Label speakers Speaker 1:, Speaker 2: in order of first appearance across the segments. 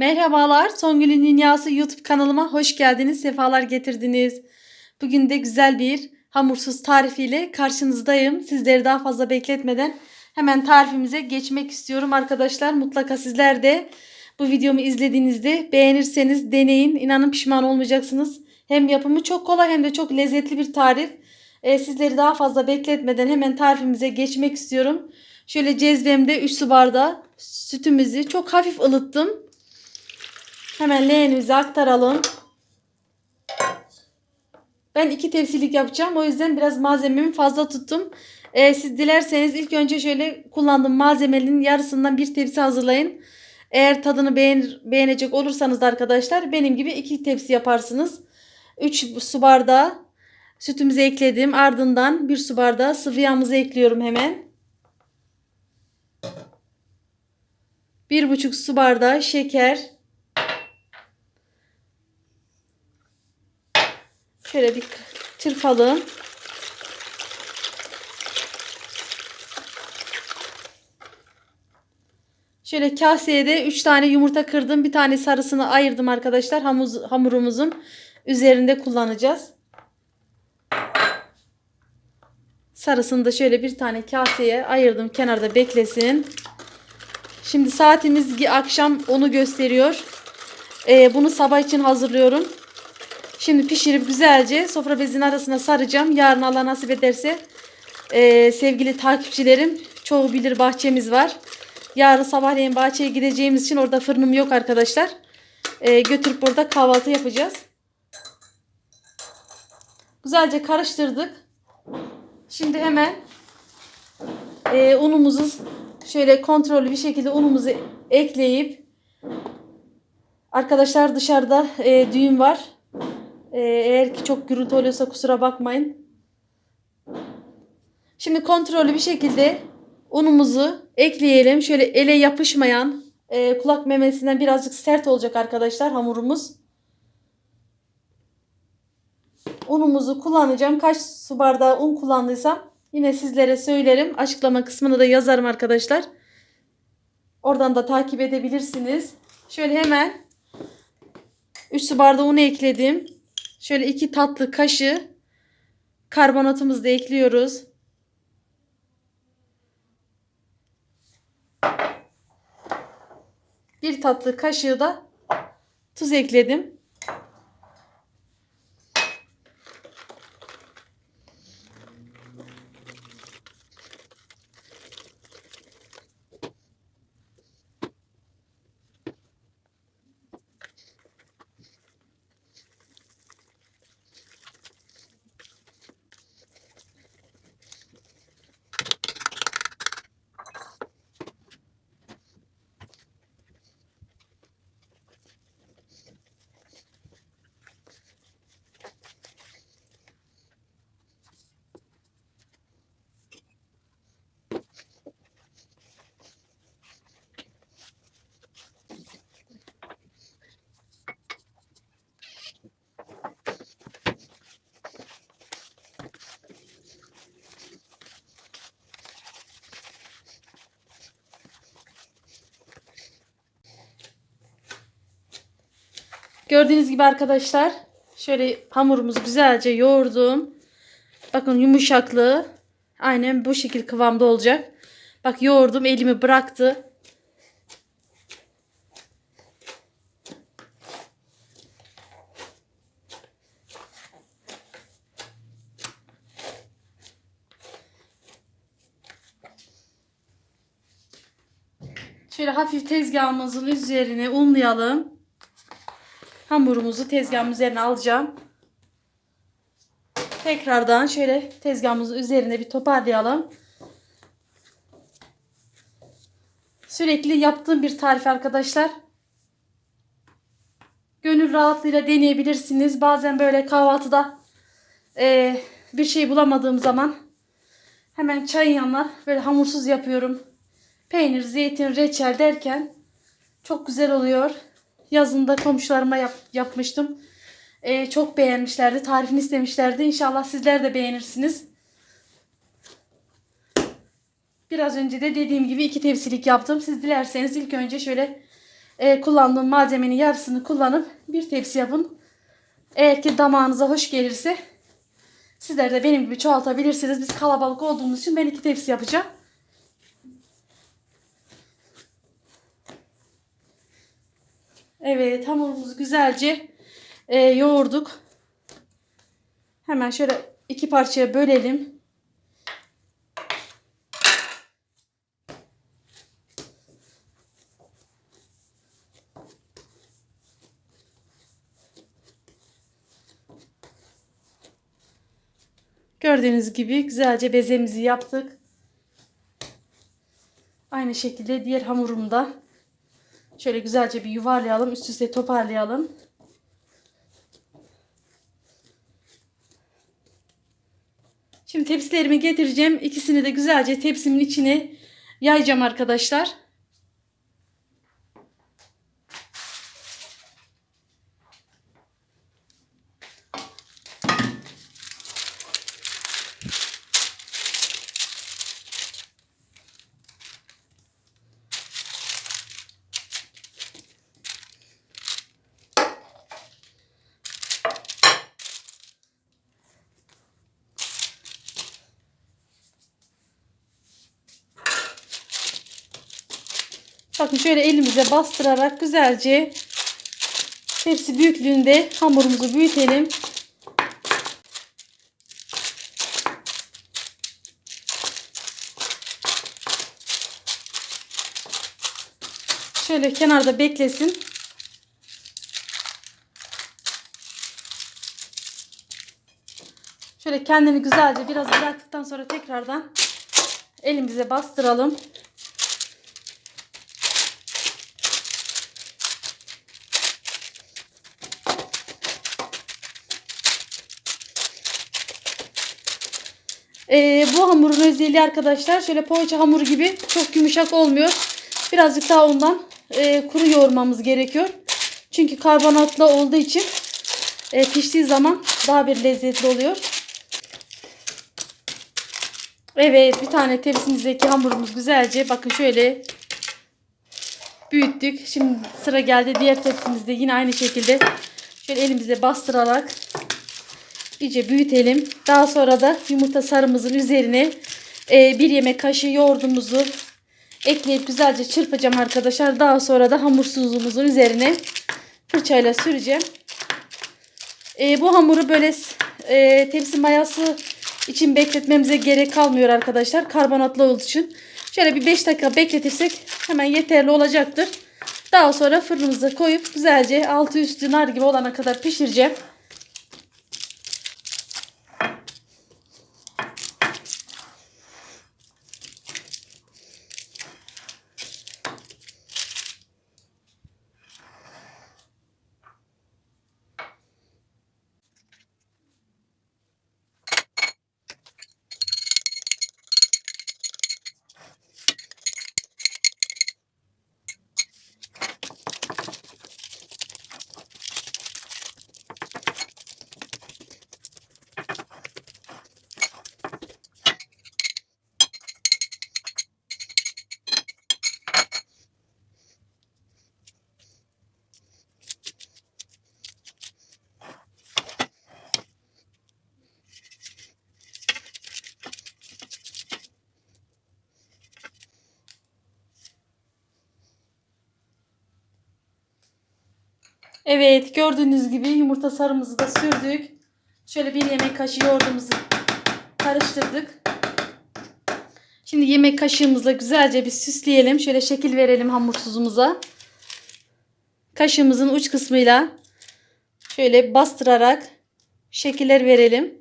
Speaker 1: Merhabalar, Songül'ün Dünyası YouTube kanalıma hoş geldiniz, sefalar getirdiniz. Bugün de güzel bir hamursuz tarifiyle karşınızdayım. Sizleri daha fazla bekletmeden hemen tarifimize geçmek istiyorum arkadaşlar. Mutlaka sizler de bu videomu izlediğinizde beğenirseniz deneyin. İnanın pişman olmayacaksınız. Hem yapımı çok kolay hem de çok lezzetli bir tarif. Ee, sizleri daha fazla bekletmeden hemen tarifimize geçmek istiyorum. Şöyle cezvemde 3 su bardağı sütümüzü çok hafif ılıttım. Hemen leğenimize aktaralım. Ben iki tepsilik yapacağım. O yüzden biraz malzememi fazla tuttum. Ee, siz dilerseniz ilk önce şöyle kullandığım malzemenin yarısından bir tepsi hazırlayın. Eğer tadını beğenir, beğenecek olursanız da arkadaşlar benim gibi iki tepsi yaparsınız. 3 su bardağı sütümüzü ekledim. Ardından 1 su bardağı sıvı yağımızı ekliyorum hemen. 1,5 su bardağı şeker. Şöyle bir çırpalım. Şöyle kaseye de 3 tane yumurta kırdım. Bir tane sarısını ayırdım arkadaşlar. Hamuz, hamurumuzun üzerinde kullanacağız. Sarısını da şöyle bir tane kaseye ayırdım. Kenarda beklesin. Şimdi saatimiz akşam onu gösteriyor. Ee, bunu sabah için hazırlıyorum. Şimdi pişirip güzelce sofra bezinin arasına saracağım. Yarın Allah nasip ederse e, sevgili takipçilerim çoğu bilir bahçemiz var. Yarın sabahleyin bahçeye gideceğimiz için orada fırınım yok arkadaşlar. E, götürüp orada kahvaltı yapacağız. Güzelce karıştırdık. Şimdi hemen e, unumuzu şöyle kontrollü bir şekilde unumuzu ekleyip arkadaşlar dışarıda e, düğün var. Ee, eğer ki çok gürültü oluyorsa kusura bakmayın. Şimdi kontrollü bir şekilde unumuzu ekleyelim. Şöyle ele yapışmayan e, kulak memesinden birazcık sert olacak arkadaşlar hamurumuz. Unumuzu kullanacağım. Kaç su bardağı un kullandıysam yine sizlere söylerim. Açıklama kısmına da yazarım arkadaşlar. Oradan da takip edebilirsiniz. Şöyle hemen 3 su bardağı unu ekledim. Şöyle iki tatlı kaşığı karbonatımızı da ekliyoruz. Bir tatlı kaşığı da tuz ekledim. Gördüğünüz gibi arkadaşlar şöyle hamurumuzu güzelce yoğurdum. Bakın yumuşaklığı aynen bu şekil kıvamda olacak. Bak yoğurdum elimi bıraktı. Şöyle hafif tezgahımızın üzerine unlayalım. Hamurumuzu tezgahın üzerine alacağım. Tekrardan şöyle tezgahımızın üzerine bir toparlayalım. Sürekli yaptığım bir tarif arkadaşlar. Gönül rahatlığıyla deneyebilirsiniz. Bazen böyle kahvaltıda e, bir şey bulamadığım zaman hemen çayın yanına böyle hamursuz yapıyorum. Peynir, zeytin, reçel derken çok güzel oluyor. Yazında komşularıma yap, yapmıştım. Ee, çok beğenmişlerdi. Tarifini istemişlerdi. İnşallah sizler de beğenirsiniz. Biraz önce de dediğim gibi iki tepsilik yaptım. Siz dilerseniz ilk önce şöyle e, kullandığım malzemenin yarısını kullanıp bir tepsi yapın. Eğer ki damağınıza hoş gelirse sizler de benim gibi çoğaltabilirsiniz. Biz kalabalık olduğumuz için ben iki tepsi yapacağım. Evet hamurumuzu güzelce e, yoğurduk. Hemen şöyle iki parçaya bölelim. Gördüğünüz gibi güzelce bezemizi yaptık. Aynı şekilde diğer hamurumu da şöyle güzelce bir yuvarlayalım. Üst üste toparlayalım. Şimdi tepsilerimi getireceğim. İkisini de güzelce tepsimin içine yayacağım arkadaşlar. Bakın şöyle elimize bastırarak güzelce tepsi büyüklüğünde hamurumuzu büyütelim. Şöyle kenarda beklesin. Şöyle kendini güzelce biraz bıraktıktan sonra tekrardan elimize bastıralım. Ee, bu hamurun özelliği arkadaşlar şöyle poğaça hamuru gibi çok yumuşak olmuyor. Birazcık daha ondan e, kuru yoğurmamız gerekiyor. Çünkü karbonatlı olduğu için e, piştiği zaman daha bir lezzetli oluyor. Evet bir tane tepsimizdeki hamurumuz güzelce bakın şöyle büyüttük. Şimdi sıra geldi diğer tepsimizde yine aynı şekilde şöyle elimize bastırarak iyice büyütelim. Daha sonra da yumurta sarımızın üzerine e, bir yemek kaşığı yoğurdumuzu ekleyip güzelce çırpacağım arkadaşlar. Daha sonra da hamursuzluğumuzun üzerine fırçayla süreceğim. E, bu hamuru böyle e, tepsi mayası için bekletmemize gerek kalmıyor arkadaşlar. Karbonatlı olduğu için. Şöyle bir 5 dakika bekletirsek hemen yeterli olacaktır. Daha sonra fırınımıza koyup güzelce altı üstü nar gibi olana kadar pişireceğim. Evet gördüğünüz gibi yumurta sarımızı da sürdük. Şöyle bir yemek kaşığı yoğurdumuzu karıştırdık. Şimdi yemek kaşığımızla güzelce bir süsleyelim. Şöyle şekil verelim hamursuzumuza. Kaşığımızın uç kısmıyla şöyle bastırarak şekiller verelim.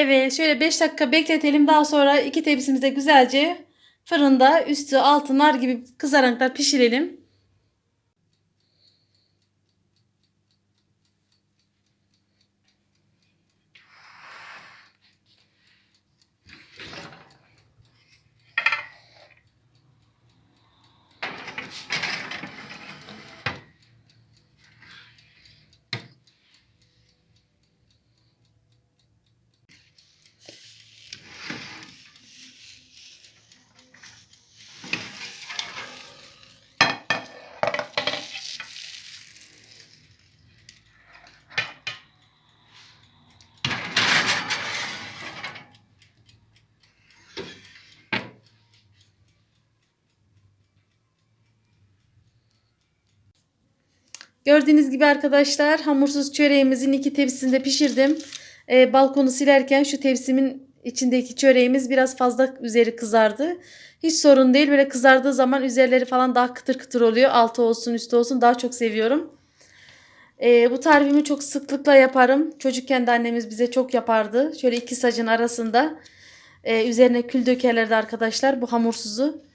Speaker 1: Evet şöyle 5 dakika bekletelim. Daha sonra iki tepsimizde güzelce fırında üstü altı nar gibi kızaraklar pişirelim. Gördüğünüz gibi arkadaşlar hamursuz çöreğimizin iki tepsisinde pişirdim. Ee, balkonu silerken şu tepsimin içindeki çöreğimiz biraz fazla üzeri kızardı. Hiç sorun değil. Böyle kızardığı zaman üzerleri falan daha kıtır kıtır oluyor. Altı olsun üstü olsun daha çok seviyorum. Ee, bu tarifimi çok sıklıkla yaparım. Çocukken de annemiz bize çok yapardı. Şöyle iki sacın arasında e, üzerine kül dökerlerdi arkadaşlar bu hamursuzu.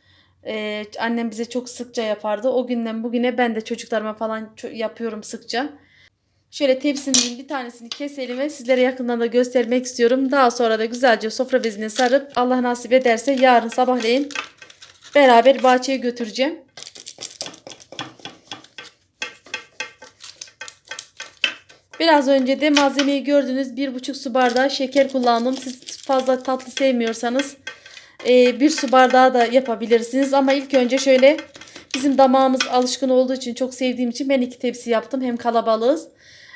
Speaker 1: Ee, annem bize çok sıkça yapardı. O günden bugüne ben de çocuklarıma falan yapıyorum sıkça. Şöyle tepsinin bir tanesini keselim ve sizlere yakından da göstermek istiyorum. Daha sonra da güzelce sofra bezine sarıp Allah nasip ederse yarın sabahleyin beraber bahçeye götüreceğim. Biraz önce de malzemeyi gördünüz. Bir buçuk su bardağı şeker kullandım. Siz fazla tatlı sevmiyorsanız e, bir su bardağı da yapabilirsiniz. Ama ilk önce şöyle bizim damağımız alışkın olduğu için çok sevdiğim için ben iki tepsi yaptım. Hem kalabalığız.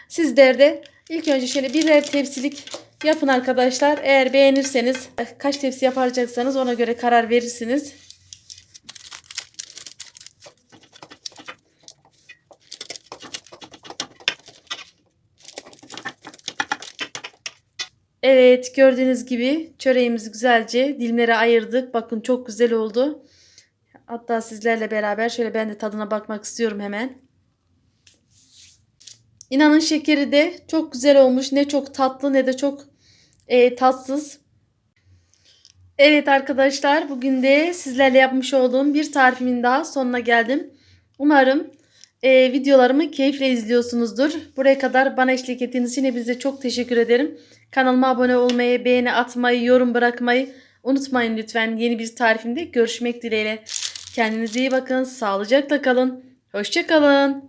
Speaker 1: Sizler de ilk önce şöyle birer tepsilik yapın arkadaşlar. Eğer beğenirseniz kaç tepsi yapacaksanız ona göre karar verirsiniz. Evet gördüğünüz gibi çöreğimizi güzelce dilimlere ayırdık. Bakın çok güzel oldu. Hatta sizlerle beraber şöyle ben de tadına bakmak istiyorum hemen. İnanın şekeri de çok güzel olmuş. Ne çok tatlı ne de çok e, tatsız. Evet arkadaşlar bugün de sizlerle yapmış olduğum bir tarifimin daha sonuna geldim. Umarım e, videolarımı keyifle izliyorsunuzdur. Buraya kadar bana eşlik ettiğiniz için hepinize çok teşekkür ederim. Kanalıma abone olmayı, beğeni atmayı, yorum bırakmayı unutmayın lütfen. Yeni bir tarifimde görüşmek dileğiyle. Kendinize iyi bakın. Sağlıcakla kalın. Hoşçakalın.